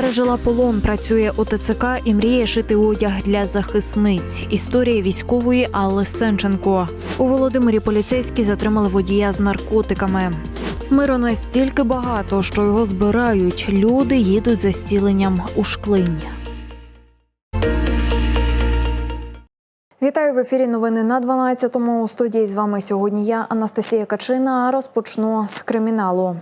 Пережила полон, працює у ТЦК і мріє шити одяг для захисниць. Історія військової Алли Сенченко. У Володимирі поліцейські затримали водія з наркотиками. Миру настільки багато, що його збирають. Люди їдуть за стіленням у шклинь. Вітаю в ефірі. Новини на 12-му. У студії з вами сьогодні я, Анастасія Качина. Розпочну з криміналу.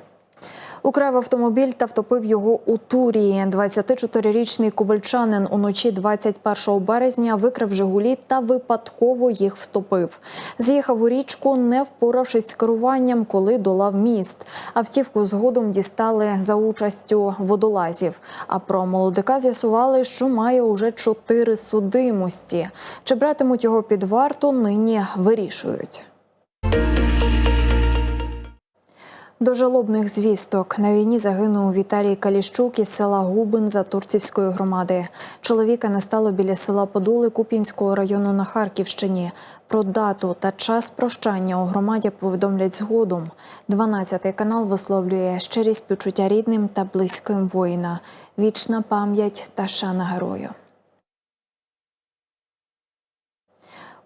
Украв автомобіль та втопив його у Турії. 24-річний ковальчанин уночі 21 березня викрив Жигулі та випадково їх втопив. З'їхав у річку, не впоравшись з керуванням, коли долав міст. Автівку згодом дістали за участю водолазів. А про молодика з'ясували, що має уже чотири судимості. Чи братимуть його під варту, нині вирішують. До жалобних звісток на війні загинув Віталій Каліщук із села Губин за Турцівської громади. Чоловіка не стало біля села Подули Куп'янського району на Харківщині. Про дату та час прощання у громаді повідомлять згодом. 12-й канал висловлює щирі співчуття рідним та близьким воїна. Вічна пам'ять та шана герою.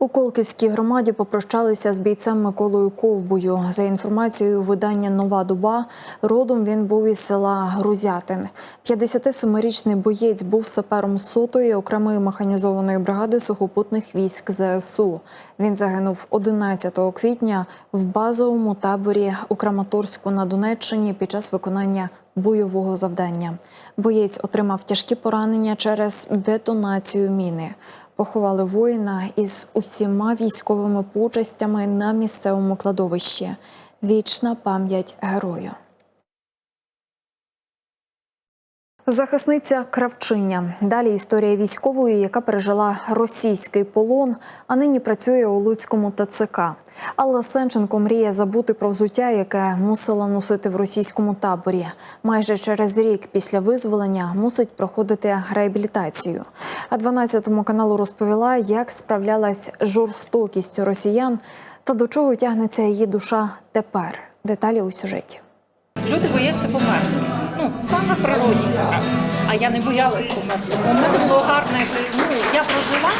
У Колківській громаді попрощалися з бійцем Миколою Ковбою. За інформацією видання Нова доба, родом він був із села Грузятин. 57-річний боєць був сапером сотої окремої механізованої бригади сухопутних військ ЗСУ. Він загинув 11 квітня в базовому таборі у Краматорську на Донеччині під час виконання бойового завдання. Боєць отримав тяжкі поранення через детонацію міни. Поховали воїна із усіма військовими почестями на місцевому кладовищі. Вічна пам'ять герою. Захисниця кравчиня. Далі історія військової, яка пережила російський полон, а нині працює у Луцькому ТЦК. Алла Сенченко мріє забути про взуття, яке мусила носити в російському таборі. Майже через рік після визволення мусить проходити реабілітацію. А 12-му каналу розповіла, як справлялась жорстокістю росіян та до чого тягнеться її душа тепер. Деталі у сюжеті. Люди бояться померти. Саме природні справи. А я не боялась померти. У мене було гарне життя. Ну, я прожила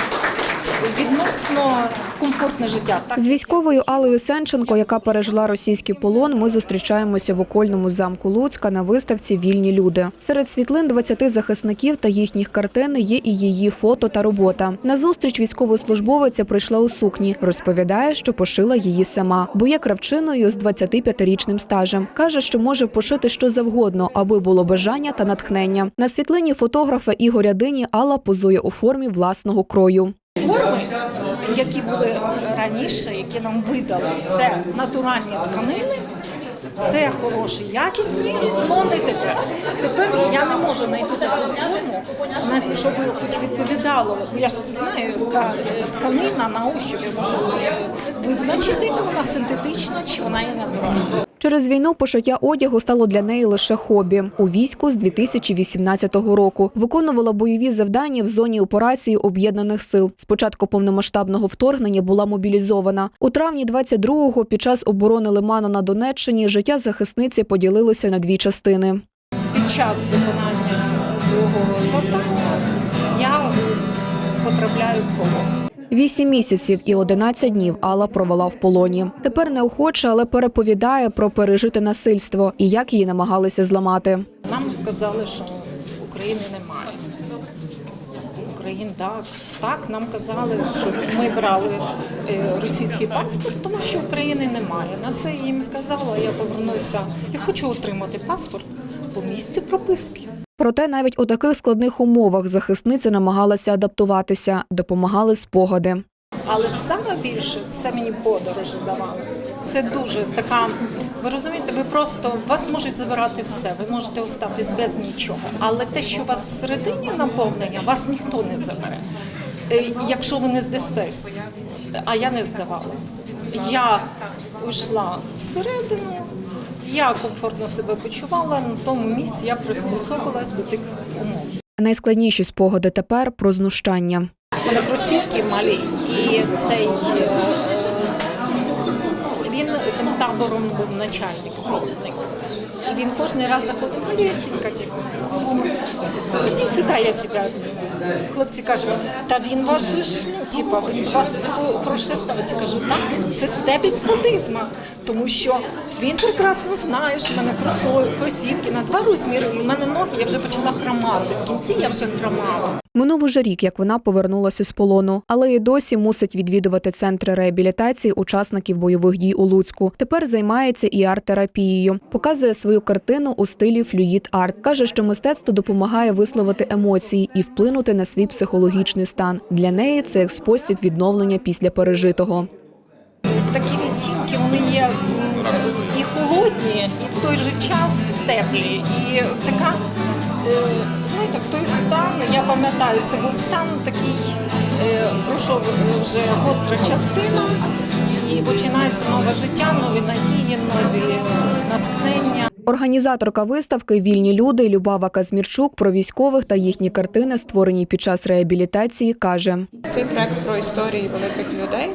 відносно комфортне життя. Так З військовою Алею Сенченко, яка пережила російський полон, ми зустрічаємося в окольному замку Луцька на виставці Вільні люди. Серед світлин 20 захисників та їхніх картин є і її фото та робота. На зустріч військовослужбовиця прийшла у сукні. Розповідає, що пошила її сама, бо є кравчиною з 25-річним стажем. каже, що може пошити що завгодно, аби було бажання та натхнення. На світлині фотографа Ігоря Дині Алла позує у формі власного крою. форми, які були раніше, які нам видали, це натуральні тканини. Це хороші, якісні, але не тепер. Тепер я не можу знайти таку форму, щоб хоч відповідало. Я ж знаю, яка е, тканина на ощупь я можу визначити, чи вона синтетична, чи вона є натуральна. Через війну пошиття одягу стало для неї лише хобі. У війську з 2018 року виконувала бойові завдання в зоні операції об'єднаних сил. З початку повномасштабного вторгнення була мобілізована. У травні 22-го під час оборони Лиману на Донеччині життя захисниці поділилося на дві частини. Під час виконання бойового завдання я потрапляю в полон. Вісім місяців і 11 днів Алла провела в полоні. Тепер неохоче, але переповідає про пережите насильство і як її намагалися зламати. Нам казали, що України немає. Україн так. Так, нам казали, що ми брали е, російський паспорт, тому що України немає. На це їм сказала, я повернуся. Я хочу отримати паспорт по місцю прописки. Проте навіть у таких складних умовах захисниця намагалася адаптуватися, допомагали спогади. Але саме більше це мені подорожі давали. Це дуже така. Ви розумієте, ви просто вас можуть забирати все. Ви можете остатись без нічого. Але те, що у вас всередині наповнення, вас ніхто не забере. Е, Якщо ви не здастесь, а я не здавалась. Я йшла всередину, я комфортно себе почувала на тому місці, я приспособилась до тих умов. Найскладніші спогади тепер про знущання. У мене кросівки малі, і цей він був начальник, проводник. І він кожен раз заходив, Олесенька, типу, іди сюди, я тебе. Хлопці кажуть, та він ж, ну, типа, він вас. Я кажу, так, це степінь садизма, тому що він прекрасно знає, що в мене кросівки на два розміри, і в мене ноги, я вже почала хромати. В кінці я вже хромала. Минув уже рік, як вона повернулася з полону, але і досі мусить відвідувати центри реабілітації учасників бойових дій у Луцьку. Тепер займається і арт-терапією. Показує свою картину у стилі флюїд арт. каже, що мистецтво допомагає висловити емоції і вплинути на свій психологічний стан. Для неї це як спосіб відновлення після пережитого. Такі відтінки вони є і холодні, і в той же час теплі. І така, е, той стан, я пам'ятаю, це був стан такий, е, пройшов вже гостра частина, і починається нове життя, нові надії, нові натхнення. Організаторка виставки Вільні люди Любава Казмірчук про військових та їхні картини, створені під час реабілітації, каже. Цей проект про історії великих людей,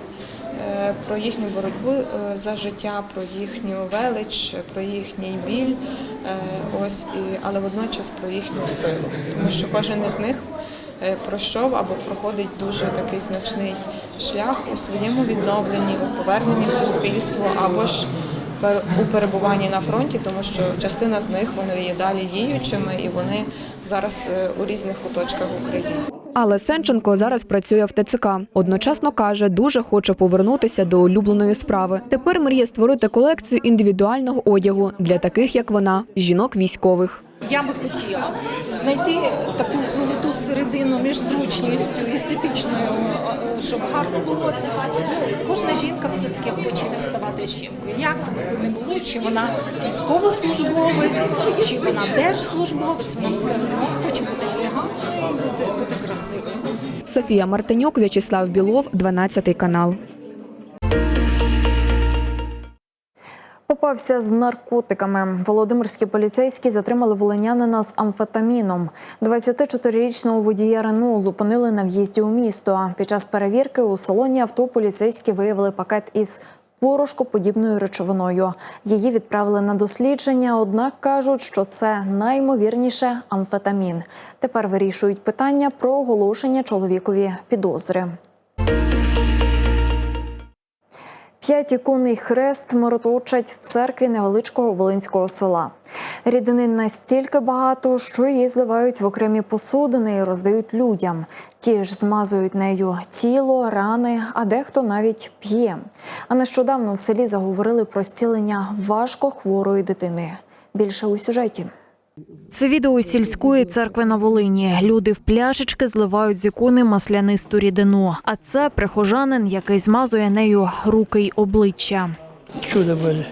про їхню боротьбу е, за життя, про їхню велич, про їхній біль, е, ось і але водночас про їхню силу, тому що кожен із них е, пройшов або проходить дуже такий значний шлях у своєму відновленні, у поверненні в суспільство або ж у перебуванні на фронті, тому що частина з них вони є далі діючими і вони зараз у різних куточках України. Але Сенченко зараз працює в ТЦК. Одночасно каже, дуже хоче повернутися до улюбленої справи. Тепер мріє створити колекцію індивідуального одягу для таких, як вона, жінок військових. Я би хотіла знайти таку золоту середину між зручністю естетичною, е, щоб гарно було. Ну, Кожна жінка все-таки хоче ставати жінкою. Як би не було, чи вона військовослужбовець, чи вона держслужбовець, вона все Софія Мартинюк, В'ячеслав Білов, 12 канал. Попався з наркотиками. Володимирські поліцейські затримали волинянина з амфетаміном. 24-річного водія Рено зупинили на в'їзді у місто. Під час перевірки у салоні авто поліцейські виявили пакет із порошкоподібною речовиною. Її відправили на дослідження, однак кажуть, що це наймовірніше амфетамін. Тепер вирішують питання про оголошення чоловікові підозри. П'ять іконний хрест мироточать в церкві невеличкого волинського села. Рідини настільки багато, що її зливають в окремі посудини і роздають людям. Ті ж змазують нею тіло, рани, а дехто навіть п'є. А нещодавно в селі заговорили про зцілення важко хворої дитини. Більше у сюжеті. Це відео із сільської церкви на Волині. Люди в пляшечки зливають з ікони маслянисту рідину. А це прихожанин, який змазує нею руки й обличчя. Чудо Боже,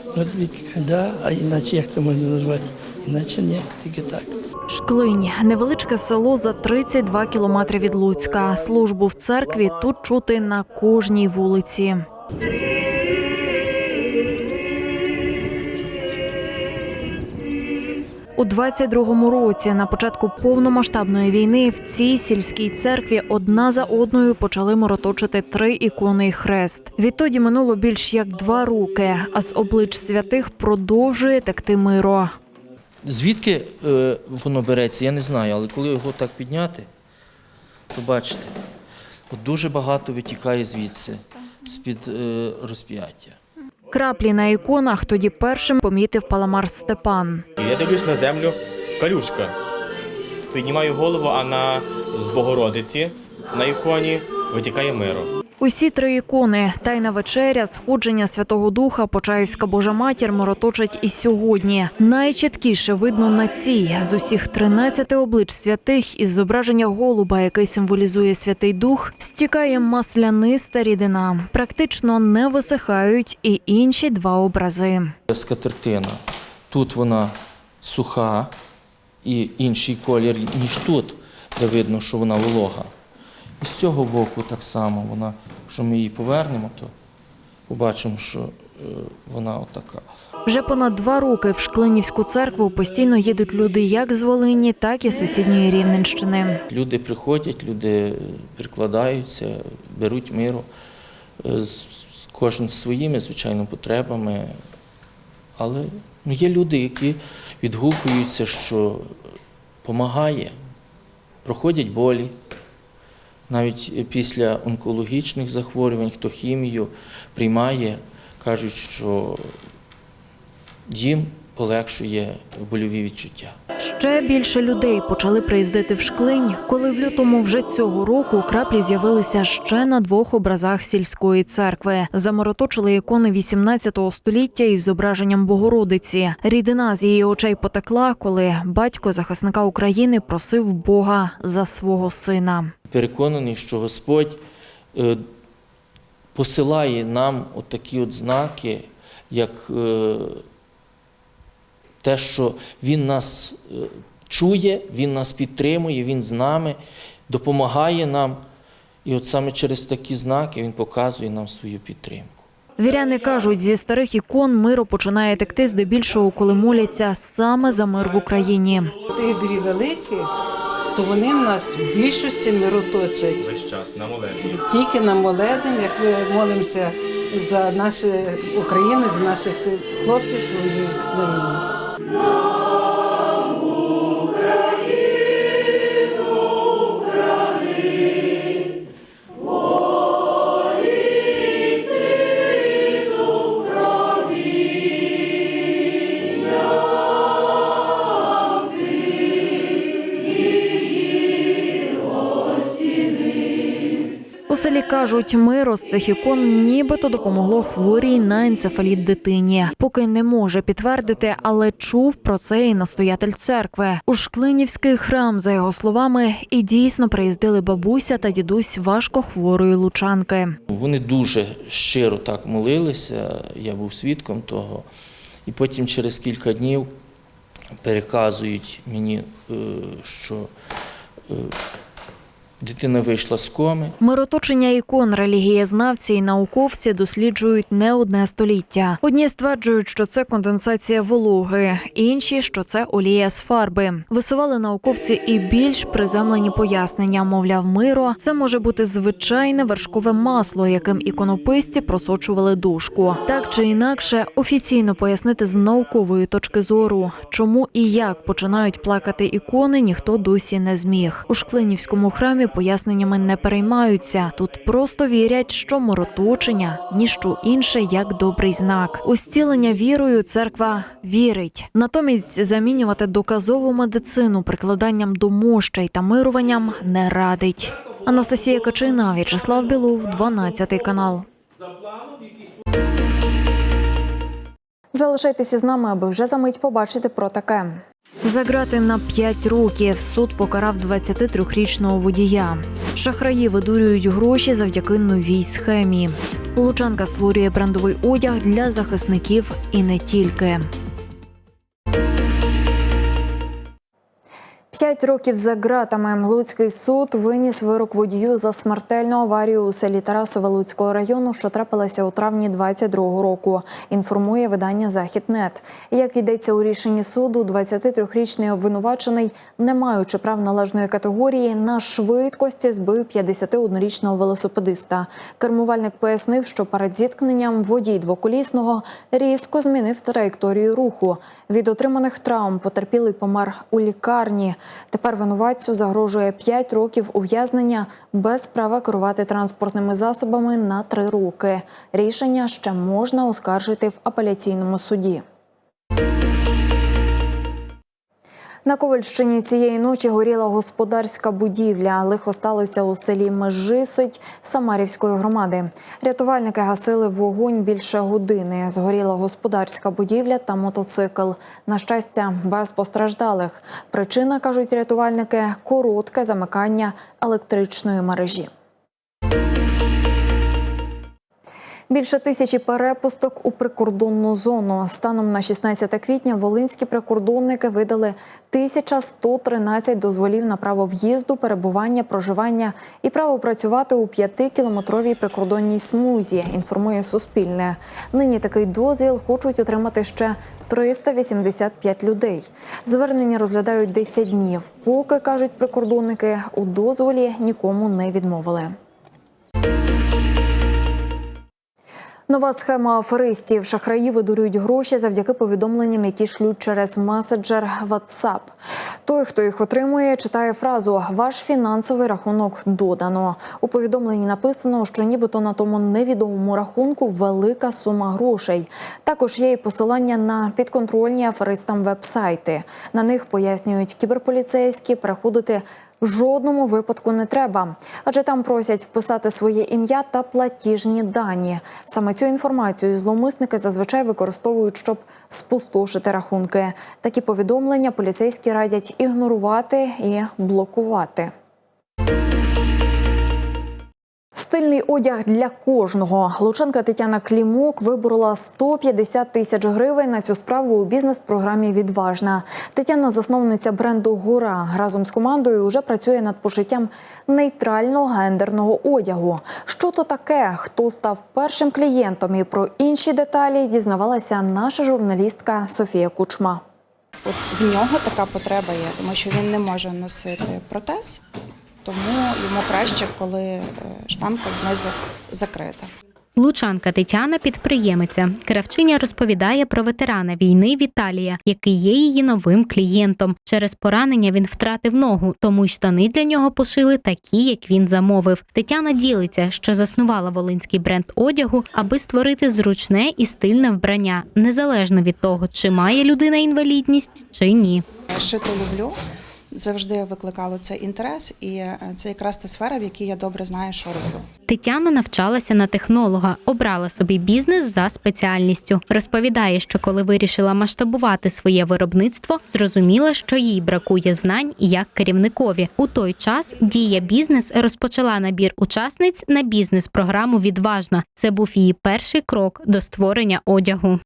да, а іначе як це можна назвати? Іначе ні, тільки так. Шклинь невеличке село за 32 кілометри від Луцька. Службу в церкві тут чути на кожній вулиці. У 22-му році, на початку повномасштабної війни, в цій сільській церкві одна за одною почали мороточити три ікони й хрест. Відтоді минуло більш як два роки, а з облич святих продовжує текти миро. Звідки е, воно береться, я не знаю, але коли його так підняти, то бачите, от дуже багато витікає звідси, з-під е, розп'яття. Краплі на іконах тоді першим помітив паламар Степан. Я дивлюсь на землю, калюшка. Піднімаю голову, а на Богородиці на іконі витікає миро. Усі три ікони Тайна вечеря, сходження Святого Духа, Почаївська Божа Матір мороточать і сьогодні. Найчіткіше видно на цій з усіх 13 облич святих із зображення голуба, який символізує Святий Дух, стікає масляниста рідина. Практично не висихають і інші два образи. Скатертина. Тут вона суха і інший колір, ніж тут, де видно, що вона волога. І з цього боку так само вона, якщо ми її повернемо, то побачимо, що е, вона отака. Вже понад два роки в Шклинівську церкву постійно їдуть люди як з Волині, так і з сусідньої Рівненщини. Люди приходять, люди е, прикладаються, беруть миру, е, кожен з своїми, звичайно, потребами. Але ну, є люди, які відгукуються, що допомагає, проходять болі. Навіть після онкологічних захворювань, хто хімію приймає, кажуть, що їм полегшує больові відчуття. Ще більше людей почали приїздити в Шклинь, коли в лютому вже цього року краплі з'явилися ще на двох образах сільської церкви. Замороточили ікони 18 століття із зображенням Богородиці. Рідина з її очей потекла, коли батько захисника України просив Бога за свого сина. Переконаний, що Господь е, посилає нам от такі от знаки, як е, те, що Він нас е, чує, Він нас підтримує, Він з нами, допомагає нам. І от саме через такі знаки Він показує нам свою підтримку. Віряни кажуть, зі старих ікон миру починає текти здебільшого, коли моляться саме за мир в Україні. Тих дві великі, то вони в нас в більшості мироточать. Весь час на молебні. Тільки на молебень, як ми молимося за нашу Україну, за наших хлопців, що воюють на війні. У кажуть, миро з цих ікон нібито допомогло хворій на енцефаліт дитині. Поки не може підтвердити, але чув про це і настоятель церкви. У Шклинівський храм, за його словами, і дійсно приїздили бабуся та дідусь важко хворої лучанки. Вони дуже щиро так молилися, я був свідком того. І потім через кілька днів переказують мені, е, що е, дитина вийшла з коми. Мироточення ікон релігієзнавці і науковці досліджують не одне століття. Одні стверджують, що це конденсація вологи, інші, що це олія з фарби. Висували науковці і більш приземлені пояснення. Мовляв, миро це може бути звичайне вершкове масло, яким іконописці просочували дошку. Так чи інакше, офіційно пояснити з наукової точки зору, чому і як починають плакати ікони, ніхто досі не зміг. У Шклинівському храмі поясненнями не переймаються. Тут просто вірять, що мороточення ніщо інше як добрий знак. У зцілення вірою церква вірить. Натомість замінювати доказову медицину прикладанням до мощей та мируванням не радить. Анастасія Качина, В'ячеслав Білов, 12 канал. Залишайтеся з нами, аби вже за мить побачити про таке. За грати на 5 років суд покарав 23-річного водія. Шахраї видурюють гроші завдяки новій схемі. Лучанка створює брендовий одяг для захисників і не тільки. П'ять років за ґратами Луцький суд виніс вирок водію за смертельну аварію у селі Тарасове Луцького району, що трапилася у травні 22-го року. Інформує видання Західнет. Як йдеться у рішенні суду, 23-річний обвинувачений, не маючи прав належної категорії, на швидкості збив 51-річного велосипедиста. Кермувальник пояснив, що перед зіткненням водій двоколісного різко змінив траєкторію руху. Від отриманих травм потерпілий помер у лікарні. Тепер винуватцю загрожує 5 років ув'язнення без права керувати транспортними засобами на 3 роки. Рішення ще можна оскаржити в апеляційному суді. На Ковальщині цієї ночі горіла господарська будівля. Лихо сталося у селі Межисить Самарівської громади. Рятувальники гасили вогонь більше години. Згоріла господарська будівля та мотоцикл. На щастя, без постраждалих. Причина кажуть рятувальники коротке замикання електричної мережі. Більше тисячі перепусток у прикордонну зону. Станом на 16 квітня волинські прикордонники видали 1113 дозволів на право в'їзду, перебування, проживання і право працювати у 5-кілометровій прикордонній смузі. Інформує Суспільне. Нині такий дозвіл хочуть отримати ще 385 людей. Звернення розглядають 10 днів. Поки кажуть прикордонники, у дозволі нікому не відмовили. Нова схема аферистів. Шахраї видурюють гроші завдяки повідомленням, які шлють через меседжер WhatsApp. Той, хто їх отримує, читає фразу Ваш фінансовий рахунок додано. У повідомленні написано, що нібито на тому невідомому рахунку велика сума грошей. Також є і посилання на підконтрольні аферистам вебсайти. На них пояснюють кіберполіцейські переходити жодному випадку не треба, адже там просять вписати своє ім'я та платіжні дані. Саме цю інформацію зловмисники зазвичай використовують, щоб спустошити рахунки. Такі повідомлення поліцейські радять ігнорувати і блокувати. Стильний одяг для кожного. Лучанка Тетяна Клімок виборола 150 тисяч гривень на цю справу у бізнес-програмі Відважна. Тетяна засновниця бренду Гора разом з командою вже працює над пошиттям нейтрального гендерного одягу. Що то таке? Хто став першим клієнтом? І про інші деталі дізнавалася наша журналістка Софія Кучма. От в нього така потреба є, тому що він не може носити протез, тому йому краще, коли е, штанка знизу закрита. Лучанка Тетяна підприємиця. Кравчиня розповідає про ветерана війни Віталія, який є її новим клієнтом. Через поранення він втратив ногу, тому й штани для нього пошили такі, як він замовив. Тетяна ділиться, що заснувала волинський бренд одягу, аби створити зручне і стильне вбрання, незалежно від того, чи має людина інвалідність чи ні. Шити люблю. Завжди викликало цей інтерес, і е, це якраз та сфера, в якій я добре знаю, що роблю. Тетяна навчалася на технолога, обрала собі бізнес за спеціальністю. Розповідає, що коли вирішила масштабувати своє виробництво, зрозуміла, що їй бракує знань як керівникові. У той час дія бізнес розпочала набір учасниць на бізнес-програму Відважна. Це був її перший крок до створення одягу.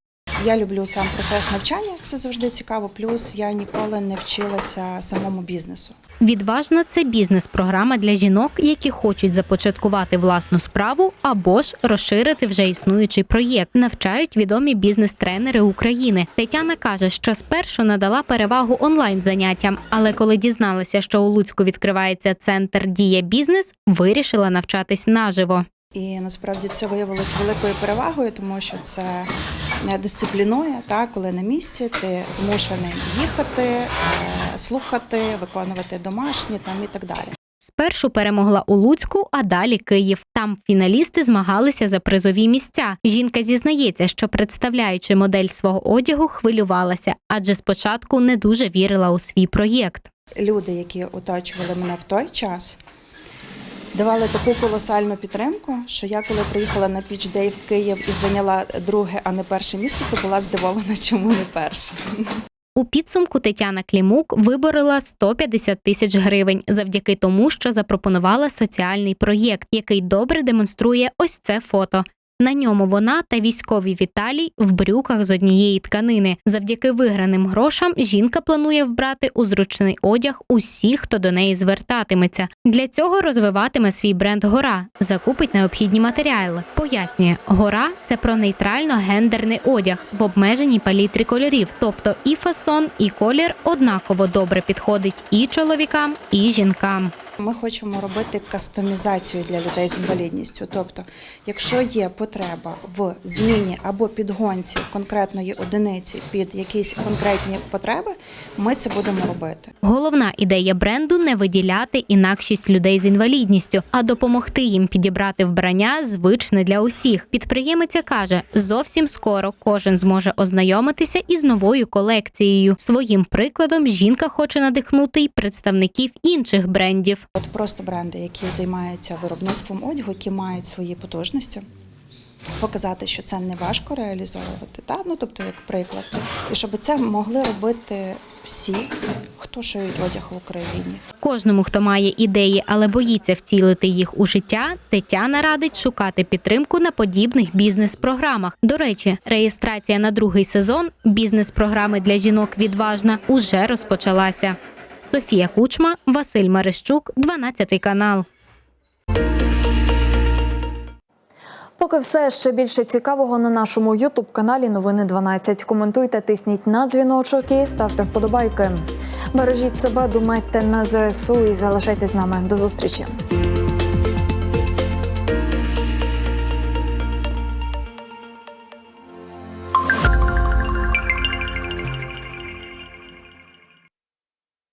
Я люблю сам процес навчання, це завжди цікаво. Плюс я ніколи не вчилася самому бізнесу. Відважна це бізнес-програма для жінок, які хочуть започаткувати власну справу або ж розширити вже існуючий проєкт. Навчають відомі бізнес-тренери України. Тетяна каже, що спершу надала перевагу онлайн заняттям, але коли дізналася, що у Луцьку відкривається центр Дія бізнес, вирішила навчатись наживо. І насправді це виявилось великою перевагою, тому що це дисциплінує, так, коли на місці ти змушений їхати, е, слухати, виконувати домашні там і так далі. Спершу перемогла у Луцьку, а далі Київ. Там фіналісти змагалися за призові місця. Жінка зізнається, що представляючи модель свого одягу, хвилювалася, адже спочатку не дуже вірила у свій проєкт. Люди, які оточували мене в той час, давали таку колосальну підтримку, що я, коли приїхала на піч Дей в Київ і зайняла друге, а не перше місце, то була здивована, чому не перше. У підсумку Тетяна Клімук виборила 150 тисяч гривень завдяки тому, що запропонувала соціальний проєкт, який добре демонструє ось це фото. На ньому вона та військовий Віталій в брюках з однієї тканини. Завдяки виграним грошам жінка планує вбрати у зручний одяг усіх, хто до неї звертатиметься. Для цього розвиватиме свій бренд Гора, закупить необхідні матеріали. Пояснює, гора це про нейтрально-гендерний одяг в обмеженій палітрі кольорів, тобто і фасон, і колір однаково добре підходить і чоловікам, і жінкам. Ми хочемо робити кастомізацію для людей з інвалідністю. Тобто, якщо є потреба в зміні або підгонці конкретної одиниці під якісь конкретні потреби, ми це будемо робити. Головна ідея бренду не виділяти інакшість людей з інвалідністю, а допомогти їм підібрати вбрання звичне для усіх. Підприємиця каже, зовсім скоро кожен зможе ознайомитися із новою колекцією. Своїм прикладом жінка хоче надихнути й представників інших брендів. От просто бренди, які займаються виробництвом одягу, які мають свої потужності. Показати, що це не важко реалізовувати, та? ну тобто як приклад, і щоб це могли робити всі, хто шиють одяг в Україні. Кожному, хто має ідеї, але боїться втілити їх у життя, Тетяна радить шукати підтримку на подібних бізнес-програмах. До речі, реєстрація на другий сезон бізнес-програми для жінок відважна уже розпочалася. Софія Кучма, Василь Марищук, 12 канал. Поки все ще більше цікавого на нашому Ютуб каналі Новини 12. Коментуйте, тисніть на дзвіночок і ставте вподобайки. Бережіть себе, думайте на ЗСУ і залишайтесь з нами. До зустрічі.